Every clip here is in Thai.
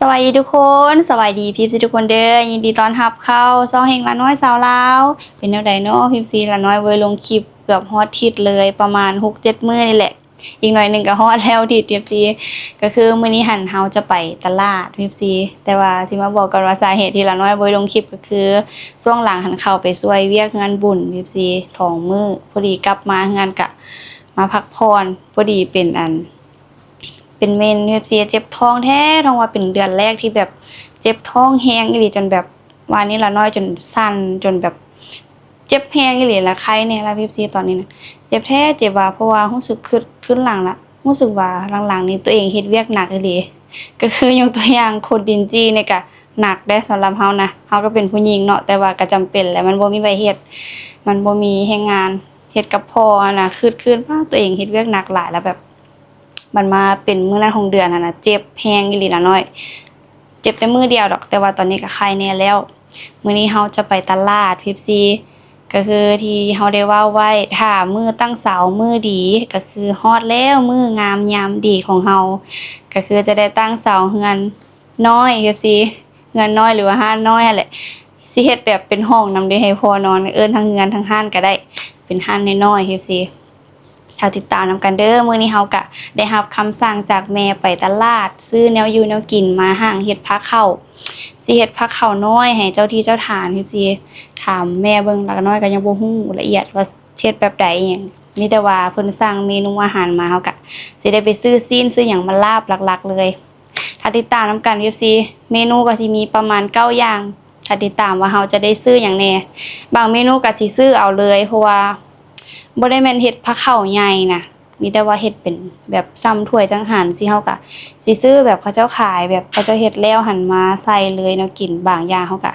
สวัสดีทุกคนสวัสดีพิมซีทุกคนเด้อยินดีต้อนรับเข้าซองเฮงละน้อยสาวลาวเป็นแนวใดเนาะพิมซีละน้อยเวยลงคลิปเกือบฮอตทิศเลยประมาณ6-7มื้อนี่แหละ อีกหน่อยหนึ่งก็ฮอดแล้วทิศพิมซีก็คือมื้อนี้หันเฮาจะไปตลาดพิมซีแต่ว่าสิมาบอกกันว่าสาเหตุที่ละน้อยเวยลงคลิปก็คือช่วงหลังหันเข้าไปช่วยเวียกงานบุญพิมซีสองมื้อพอดีกลับมางานกะมาพักผ่อนพอดีเป็นอัน เป็นเมนเว็บซีเจ็บท้องแท้ท้องว่าเป็นเดือนแรกที่แบบเจ็บท้องแห้งอีหลีจนแบบวันนี้ละน้อยจนสั่นจนแบบเจ็บแห้งอีหลีละใครเนี่ยละเว็บซีตอนนี้นะเจ็บแท้เจ็บว่าเพราะว่ารู้สึกขึ้นขึ้นหลังละรู้สึกว่าหลังๆนี้ตัวเองเฮ็ดเวียกหนักอีหลีก็คือยกตัวอย่างคนดินจีเนี่ยก็หนักได้สำหรับเฮานะเฮาก็เป็นผู้หญิงเนาะแต่ว่าก็จำเป็นแหละมันบ่มีไว้เฮ็ดมันบ่มีแรงงานเฮ็ดกับพ่อนะคืดขึ้นว่าตัวเองเฮ็ดเวียกหนักหลายแล้วแบบ มันมาเป็นมือนั้นของเดือนน่ะนะเจ็บแฮงอีหลีละน้อย เจ็บแต่มือเดียวดอก แต่ว่าตอนนี้ก็คลายแน่แล้ว มื้อนี้เฮาจะไปตลาดพิบซีก็คือที่เฮาได้ว่าไว้ถ้ามือตั้งเสามือดีก็คือฮอดแล้วมืองามยามดีของเฮาก็คือจะได้ตั้งเสาเฮือนน้อยพิบซีเฮือนน้อยหรือว่าห้านน้อยนั่นแหละสิเฮ็ดแบบเป็นห้องนำได้ให้พอนอนเอิ้นทั้งเฮือนทั้งห้านก็ได้ เป็นห้านน้อยๆพิบซี ถ้าติดตามนำกันเด้อมื้อนี้เฮากะได้รับคำสั่งจากแม่ไปตลาด ซื้อแนวอยู่แนวกินมาห่างเฮ็ดผักเข้าสิเฮ็ดผักเข้าน้อยให้เจ้าที่เจ้าทานพี่ซีถามแม่เบิ่งแล้วก็น้อยก็ยังบ่ฮู้ละเอียดว่าเฮ็ดแบบใดอิหยังมีแต่ว่าเพิ่นสั่งเมนูอาหารมาเฮากะสิได้ไปซื้อซีนซื้อหยังมาลาบหลักๆ เลย ถ้าติดตามนำกันพี่ซีเมนูก็สิมีประมาณเก้าอย่างถ้าติดตามว่าเฮาจะได้ซื้อหยังแน่บางเมนูก็สิซื้อเอาเลยเพราะว่า บ่ได้แม่นเฮ็ดผ้าข้าใหญ่นะมีแต่ว่าเฮ็ดเป็นแบบซ้ำถ้วยจังหันสิเฮาก็สิซื้อแบบเขาเจ้าขายแบบเขาเจ้าเฮ็ดแล้วหันมาใส่เลยแนวกินบางอย่างเฮาก็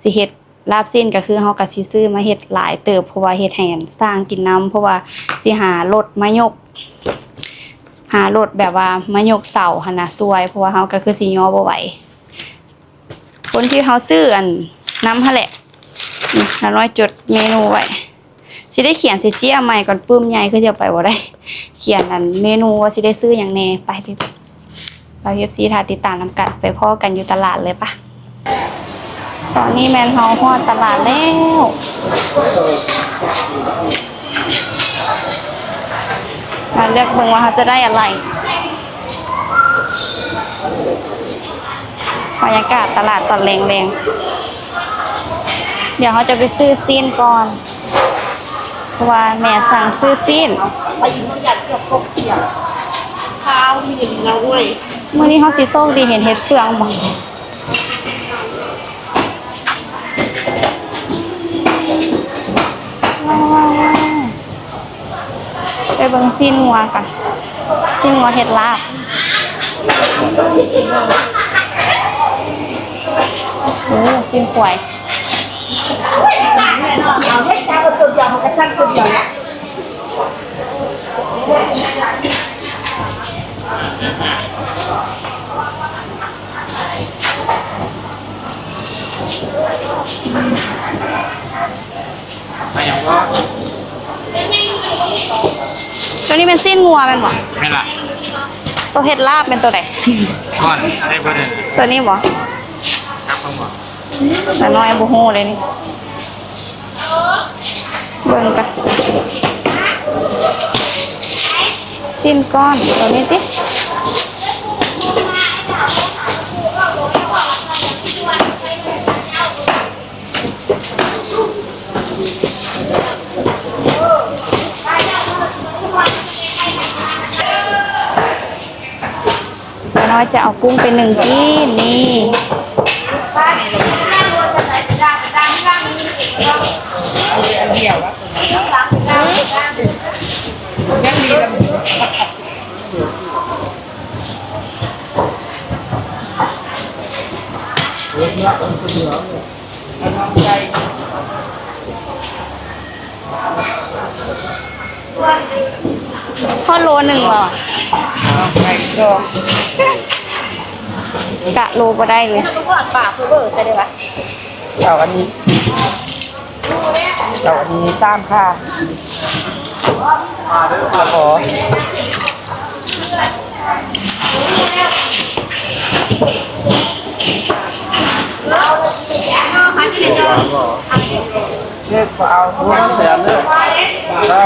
สิเฮ็ดลาบสิ้นก็คือเฮาก็สิซื้อมาเฮ็ดหลายเติบเพราะว่าเฮ็ดให้อันสร้างกินน้ำเพราะว่าสิหารถมายก หารถแบบว่ามายกเสาหั่นน่ะซวย เพราะว่าเฮาก็คือสิย่อบ่ไหวคนที่เฮาซื้ออันน้ำหั่นแหละน้าน้อยจดเมนูไว้ สิได้เขียนสิเจี้ยใหม่ก่อนปื้มใหญ่คือจะไปบ่ได้ เขียนอันเมนูว่าสิได้ซื้ออย่างแน่ไปดิไปเว็บซีทาติดตามนำกันไปพ่อกันอยู่ตลาดเลยปะตอนนี้แมนเฮาฮอดตลาดแล้วมาเลือกเบิ่งว่าเขาจะได้อะไรบรรยากาศตลาดตอนแรงๆ เดี๋ยวเขาจะไปซื้อซีนก่อน เพราะว่าแม่สั่งซื้อซีนไปยิงอยากเกี่ยวกับเกี่ยวข้าวมีอย่างเราเว้ยมื้อนี้เขาสิโชคดีเห็นเห็ดเฟืองบ่ไปเบิ่งซีนงัวกันซีนงัวเห็ดลาบโอ้ซีนควาย เอาให้จ้าก็ตัวเดียวเขาก็ตั้งตัวเดียวไม่อย่างว่าตัวนี้เป็นซีนงัวแม่นบ่ไม่ละตัวเห็ดลาบเป็นตัวใดก่อนอะไรเบอร์หนึ่งตัวนี้บ่ครับผมบอกแต่น้อยบ่ฮู้เลยนี่ เบิ่กันซิมก้อนตัวนี้ติน้อยจะเอากุ้งไปหนึ่งที่นี่เดียวแล้ว กินนี่ข้อโลหนึ่งเหรอไปชมกะโลบ่ได้เลยปากคือเบอร์ใช่ไหมวะเจ้าอันนี้เจ้าอันนี้สร้างค่า โอ้เช็ดเปล่าห้าแสนเลยได้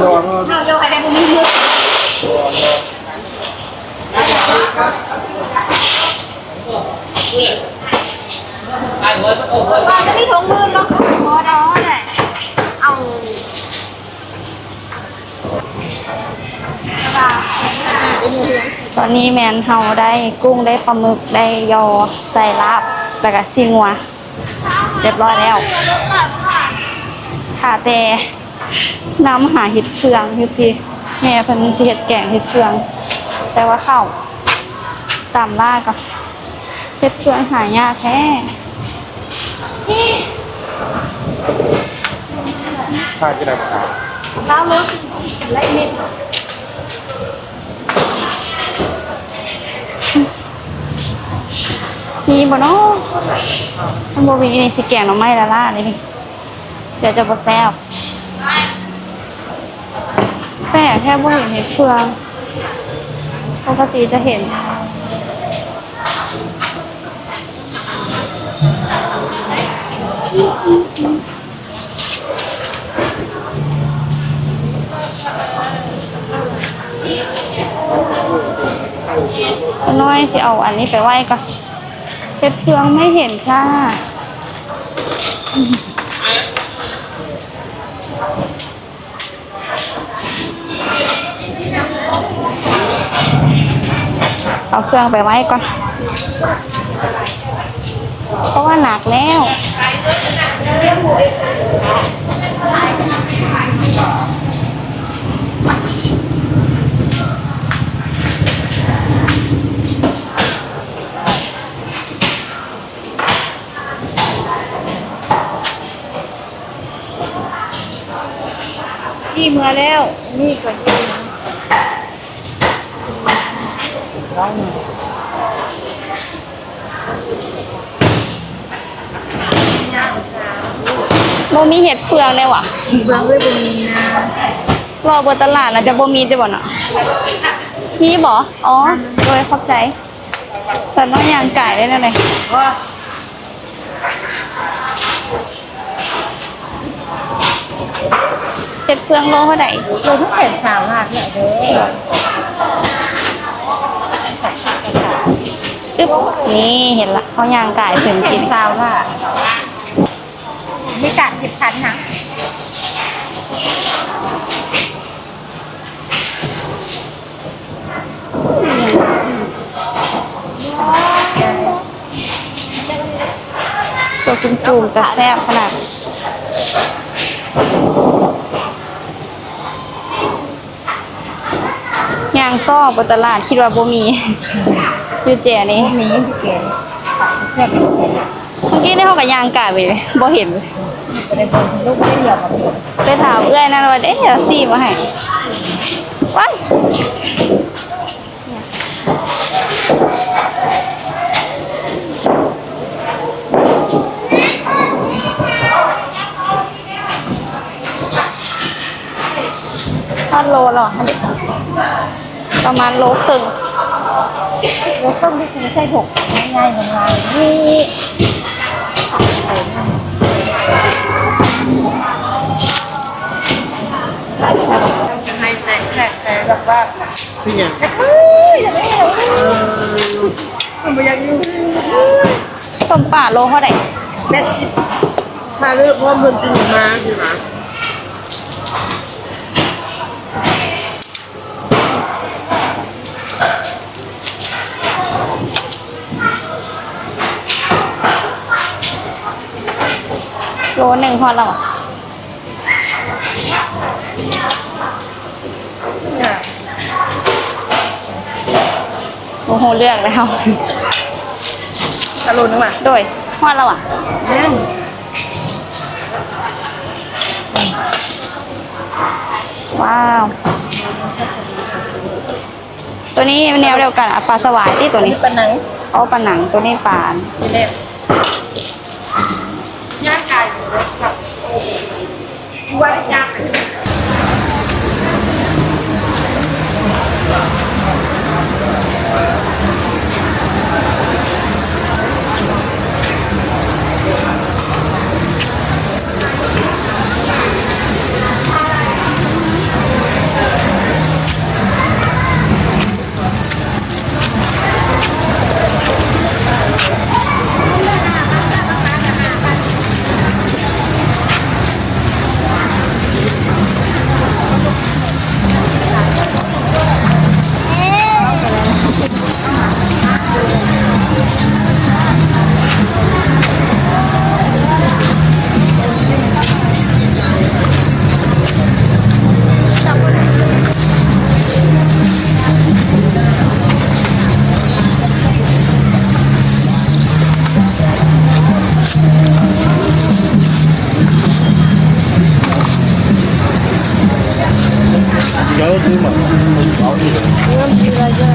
ดวงเราจะไปได้บุญมือจะมีทงมือเนาะพอได้เอา ตอนนี้แมนเฮาได้กุ้งได้ปลาหมึกได้ยอใส่ลาบแล้วก็ซีงัว เรียบร้อยแล้วค่ะแต่น้ำหาเห็ดเฟืองคือสิแม่เพิ่นสิเฮ็ดแกงเห็ดเฟือง แต่ว่าข้าวตามล่าก็เห็ดเฟืองหายากแท้ข้าวจะได้ครับล้าวมึกไล่เม็ด มีบ่เนาะมันบ่มีนี่สิแกงหน่อไม้ละล่าเลยนี่เดี๋ยวจะบ่แซ่บแม่แค่บ่เห็นเห็ดเฟืองปกติจะเห็นน้อยสิเอาอันนี้ไปไหว้ก่อน เห็ดเฟืองไม่เห็นจ้า เอาเครื่องไปไว้ก่อน เพราะว่าหนักแล้ว พี่เมื่อแล้ว นี่ก่อนโบมีเห็ดเฟืองเลยว่ะเบื้องเลยเป็นมีนะรอบนตลาดนะจะโบมีได้บ่เนาะมีบ่อ๋อโดยเข้าใจสันน้อยยางไก่ได้แล้วเลย ว่าเห็ดเฟืองโลเท่าไหร่เราทุกแสนสามหลักเนี่ยเด้ออึ๊บนี่เห็นละเขายางไก่เสริมแสกินนสามหลักมีการผิดพันนะตัวจุ่มจุ่มๆแต่แซ่บขนาดยาง ซ่อบนตลาดคิดว่าบ่มีอยู่เจนี่มีพี่เก๋แค่เก๋เมื่อกี้นี่เขากับยางไก่ไปเลยบ่เห็นประเด็นลูกไม่ได้เหยียบกับเก๋ไปถามเอื้อยนั่นว่าเอ๊ะเดี๋ยวซีมาให้ว้ายทอดโลเหรออันนี้ ประมาณโลครึ่งรถต้มที่คุณใส่ถกง่ายๆเหมือนงานนี่ให้แตกแตกแต่แบบว่าที่ยังเฮ้ยอย่าไม่เห็นมันไม่อยากอยู่สมป่าโลเท่าไหร่แม่ชิดถ้าเลือกพ่อเมืองจริงมาอยู่นะโลหนึ่งพอแล้วอะเนี่ยโอ้โหเลือกแล้วอารมณ์นึกว่าโดยพอแล้วอะแน่นว้าว ตัวนี้แนวเดียวกันอะปลาสวายที่ตัวนี้นี่เป็นไหนเอาปลาหนังตัวนี้ปลานี่เล็บย่างไก่กับ ว่า 你们，你们搞。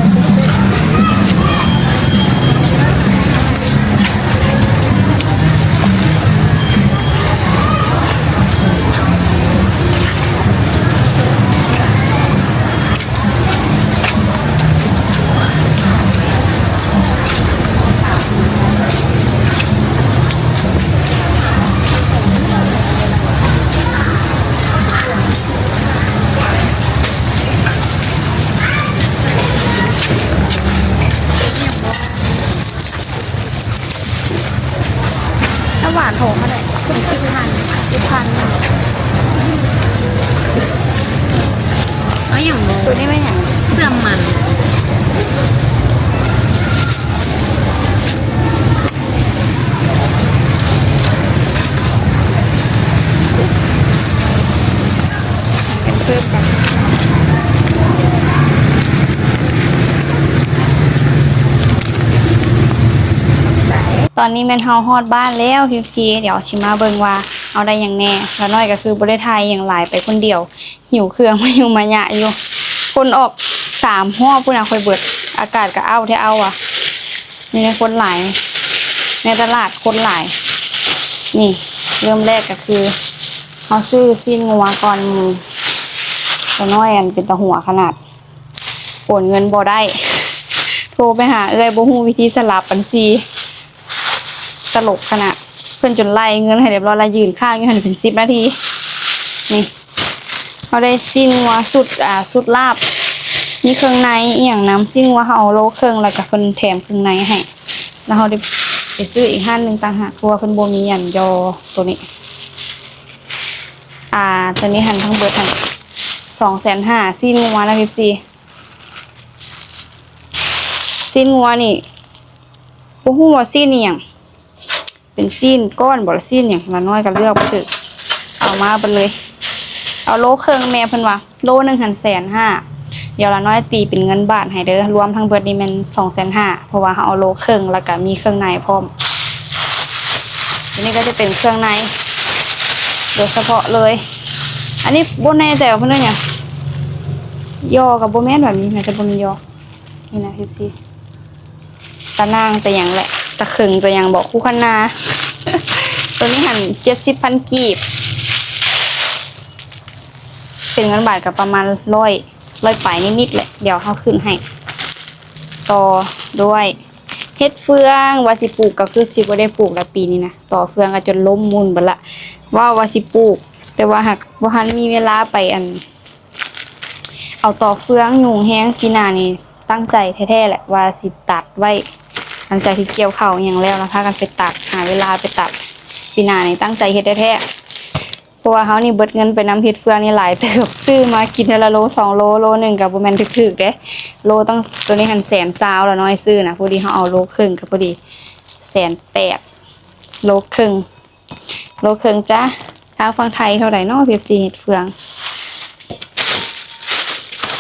หวานโถงเขาเลยถึงสิบพันสิบพันเอาอย่างโมตัวนี้ไม่อย่างเสื่อมมันกันเพิ่มกัน ตอนนี้แม่นเฮาฮอดบ้านแล้วพิมซีเดี๋ยวชิมาเบิงว่าเอาได้อย่างแน่แล้วน้อยก็คือบ่ไทยอย่างหลายไปคนเดียว หิวเครื่องมาอยู่มายะอยู่คนออกสามห้อพุ่นน่ะค่อยเบิด อากาศก็เอาแท้เอาอะนี่ในคนหลาย ในตลาดคนหลาย นี่ เริ่มแรกก็คือเขาซื้อสิ้นงัวก่อนหมูตัวน้อยอันเป็นตะหัวขนาดโอนเงินบ่ได้ โทรไปหาเอ้ยบ่ฮู้วิธีสลับบัญชี ตลกขนาดเพิ่อนจนไล่เงินให้เรียบร้อยแล้วยืนข้างอยู่หันเป็น10นาที นี่เขาได้สิ้นงัวสุดอ่าสุดลาบมีเครื่องในอีหยังน้ำสิ้นงัวเขาเอาโลเครื่องแล้วก็เพิ่นแถมเครื่องในให้แล้วเขาได้ไปซื้ออีกห้านหนึ่งต่างหากเพราะว่าเพิ่นบ่มีอันยอตัวนี้ อ่าตัวนี้หันทั้งเบิดหันสองแสนห้าซีนงัวนะพี่ซีซีนงัวนี่บ่ฮู้ว่าซีนอีหยัง เป็นซีนก้อนบ่ละซีนหยังละน้อยก็เลือกบ่ถึกเอามาไปเลย เอาโลเครื่องแม่เพิ่นว่าโลหนึ่งหันแสนห้าเดี๋ยวละน้อยตีเป็นเงินบาทให้เด้อรวมทั้งเบิดนี่มันสองแสนห้าเพราะว่าเขาเอาโลเครื่องแล้วก็มีเครื่องในพร้อมอันนี้ก็จะเป็นเครื่องในโดยเฉพาะเลย อันนี้บนในใจว่าเพิ่นเรื่ยยอกับโบแม่นแบบนี้แม่จะบ่มียอนี่นะพี่ซีตะนางแต่อย่างแหละ ตะเขิงแต่อย่างบอกคู่คันนาตัวนี้หันเจ็ดสิบพันกีบ เป็นเงินบาทกับประมาณร้อยร้อยปลายนิดๆแหละ เดี๋ยวเขาขึ้นให้ ต่อด้วยเฮ็ดเฟืองวาสิปลูกก็คือสิบ่ได้ปลูกละปีนี้นะต่อเฟืองก็จนล้มมุนบิดละว่าวาสิปลูก แต่ว่าหากบ่ทันมีเวลาไปอัน เอาต่อเฟืองยุงแห้งปีหน้านี่ตั้งใจแท้ๆแหละว่าสิตัดไว้ หลังจากที่เกี่ยวเข้าอย่างแล้วนะพากันไปตัดหาเวลาไปตัดปีน้านี่ตั้งใจเฮ็ดแท้ๆเพราะว่าเฮานี่เบิดเงินไปน้ำเฮ็ดเฟืองนี่หลายเติบซื้อมากินเทอละโลสองโลโลหนึ่งก็บ่แม่นถึกๆเด้โลต้องตัวนี้หันแสนซาวแล้วน้อยซื้อนะพอดีเฮาเอาโลครึ่งก็พอดีแสนแปดโลครึ่งโลครึ่งจ้ะทางฝั่งไทยเท่าไหร่นาะเพียบซีเฮ็ดเฟือง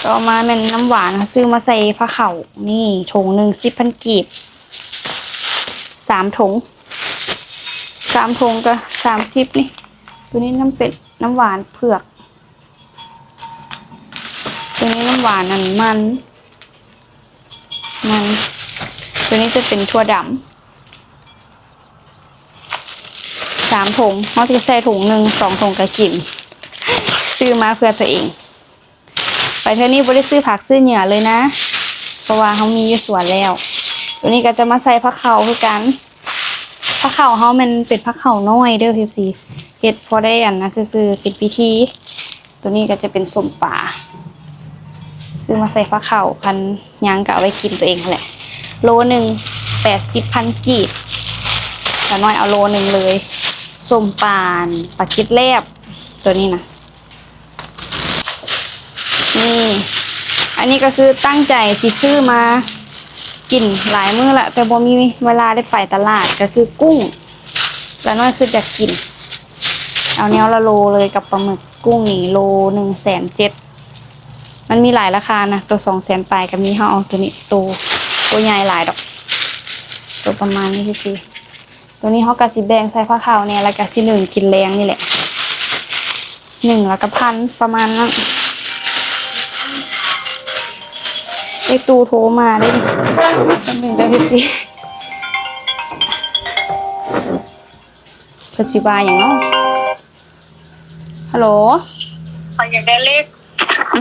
ต่อมาเป็นน้ำหวานค่ะซื้อมาใส่ผ้าเข่านี่ถุงหนึ่งสิบพันกีบ สามถุงสามถุงก็สามสิบนี่ ตัวนี้น้ำเป็ดน้ำหวานเผือก ตัวนี้น้ำหวานนั่นมัน มัน ตัวนี้จะเป็นถั่วดำสามถุงเขาจะใส่ถุงหนึ่งสองถุงกระกิน ซื้อมาเพื่อตัวเอง ไปเท่านี้บ่ได้ซื้อผักซื้อเหยื่อเลยนะ เพราะว่าเขามีอยู่สวนแล้ว ตัวนี้ก็จะมาใส่ผักเข่าคือกันผักเข่าเขามันเป็นผักเข่าน้อยเด้อพีซีเฮ็ดพอได้อันนะซื้อเป็นพิธี ตัวนี้ก็จะเป็นสมป่าซื้อมาใส่ผักเข่าพันยางก็เอาไว้กินตัวเองแหละ โลหนึ่งแปดสิบพันกีบแต่น้อยเอาโลหนึ่งเลยสมปานปลาคิดแลบตัวนี้นะนี่ อันนี้ก็คือตั้งใจสิซื้อมา กินหลายมื้อละแต่บ่มีเวลาได้ไปตลาดก็คือกุ้งแล้วน้อยคือจะกิน เอาแนวละโลเลยกับปลาหมึกกุ้งนี่โลหนึ่งแสนเจ็ดมันมีหลายราคานะตัวสองแสนปลายกับมีเขาเอาตัวนี้ตัวตัวใหญ่หลายดอก ตัวประมาณนี้พี่จีตัวนี้เขากะจิแบงใส่ผ้าขาวเนี่ยแล้วกะสิหนึ่งกินแรงนี่แหละหนึ่งแล้วก็พันประมาณนั้น ไอตูโทรมาได้ดิจำเป็นได้พี่สิเพิ่นสิบายอย่างเนาะฮัลโหลเขาอยากได้เลข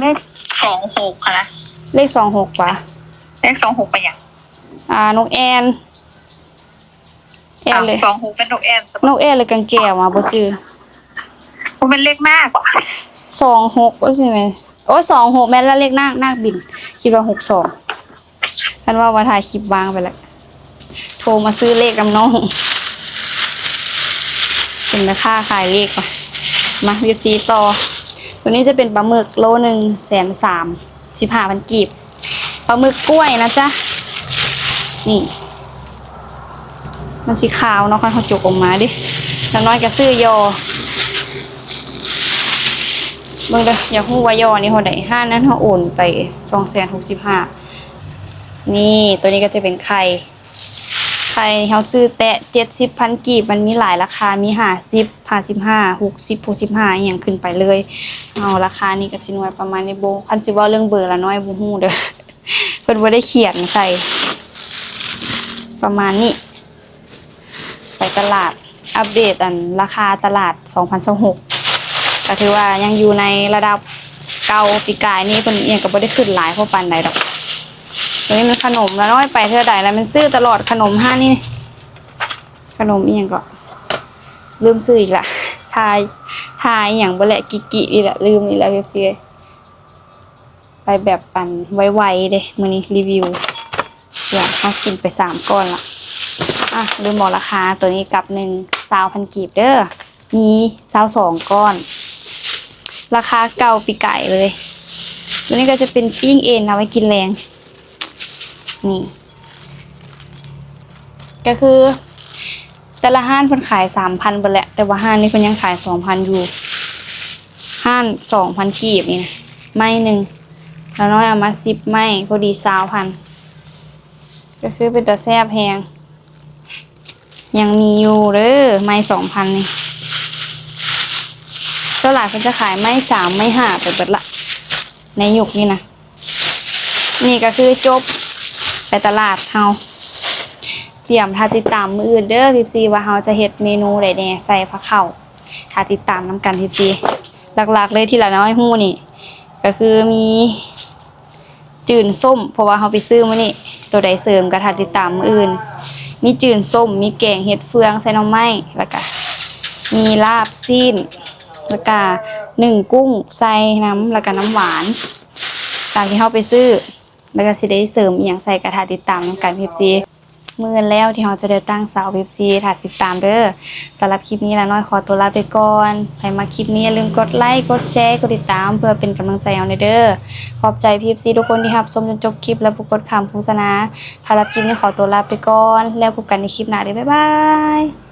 เลขสองหกค่ะนะเลขสองหกป่ะเลขสองหกไปอย่างอ่านกแอนแอนเลยสองหกเป็นนกแอมนกแอนเลยกังแก้วมาบ่จือมันเป็นเลขมากกว่าสองหกก็ใช่ไหม โอ้สองหกแม่ล้วเลขนาคนาคบิน คิดว่าหกสองท่านว่ามาถ่ายคลิปวางไปแล้วโทรมาซื้อเลขกับน้องเป็นราคาขายเลขมาวิบซีต่อ ตัวนี้จะเป็นปลาหมึกโลหนึ่งแสนสามสิบห้าพันกีบปลาหมึกกล้วยนะจ๊ะ นี่ มันสีขาวเนาะค่อนข้างจุกออกมาดิน้ำน้อยก็ซื้อยอ เบิ่งเด้ออยากฮู้ว่ายอนี่เท่าใดห้านั้นเขาโอนไปสองแสนหกสิบห้านี่ตัวนี้ก็จะเป็นไข่ไข่เขาซื้อแตะเจ็ดสิบพันกีบมันมีหลายราคามีห้าสิบห้าสิบห้าหกสิบหกสิบห้าอย่างขึ้นไปเลยเอาราคานี่ก็จินว้ประมาณนี้โบคันจิว่าเรื่องเบอร์ละน้อยบูฮู้เด้อเพิ่นบ่ได้เขียนใส่ประมาณนี้ ไปตลาดอัปเดตอันราคาตลาด2026 ก็ถือว่ายังอยู่ในระดับเก่าปีกายนี่เพิ่นเอียงก็บ่ได้ขึ้นหลายเพราะปานใดดอกตัวนี้มันขนมและน้อยไปเท่าใดแล้วมันซื้อตลอดขนมห้านี่ ขนมเอียงก็ลืมซื้ออีกละทายทายอย่างบ่แหละกิกินี่แหละลืมอีกแล้วเอฟซีไปแบบปันไวๆเด้มื้อนี้รีวิวเดี๋ยวเขากินไปสามก้อนละอะลืมบอกราคาตัวนี้กับหนึ่งสาวพันกีบเด้อมีสาวสองก้อน ราคาเก่าปีไก่เลยตัวนี้ก็จะเป็นปิ้งเอ็นเอาไว้กินแรง นี่ ก็คือ แต่ละห้านเพิ่นขายสามพันไปแหละ แต่ว่าห้านนี้เพิ่นยังขายสองพันอยู่ ห้านสองพันกีบนี่นะไม่หนึ่งแล้วน้อยเอามาสิบไม่พอดีสาวพัน ก็คือเป็นตาแซบแพงยังมีอยู่เด้อไม้สองพันนี่ เจ้าหลายเขาจะขายไม้สามไม้ห้าไปเบิดละ ในยุคนี้นะ นี่ก็คือจบไปตลาดเฮาเตรียมถ้าติดตามมืออื่นเด้อพิซีว่าเฮาจะเฮ็ดเมนูใดแน่ใส่ผักเข้าถ้าติดตามน้ำกันพิซีหลักๆ เลยที่ละน้อยหู้นี่ ก็คือมีจืนส้ม เพราะว่าเฮาไปซื้อมานี่ ตัวใดเสริมก็ถ้าติดตามมืออื่น มีจืนส้ม มีแกงเห็ดเฟืองใส่น่อไม้แล้วก็มีลาบซีน แล้วก็หนึ่งกุ้งใส่น้ำแล้วก็น้ำหวานตามที่เขาไปซื้อ แล้วก็สิได้เสริมอย่างใส่กระทะติดตามการพิบซีมื่อแล้วที่เราจะได้ตั้งเสาพิบซีถัดติดตามเด้อสำหรับคลิปนี้ละน้อยขอตัวลาไปก่อนใครมาคลิปนี้อย่าลืมกดไลค์กดแชร์กดติดตาม เพื่อเป็นกำลังใจเอาในเด้อขอบใจพีฟซีทุกคนที่รับชมจนจบคลิปและผู้กดคำโฆษณาสำหรับคลิปนี้ขอตัวลาไปก่อนแล้วพบกันในคลิปหน้าเด้อบ๊ายบาย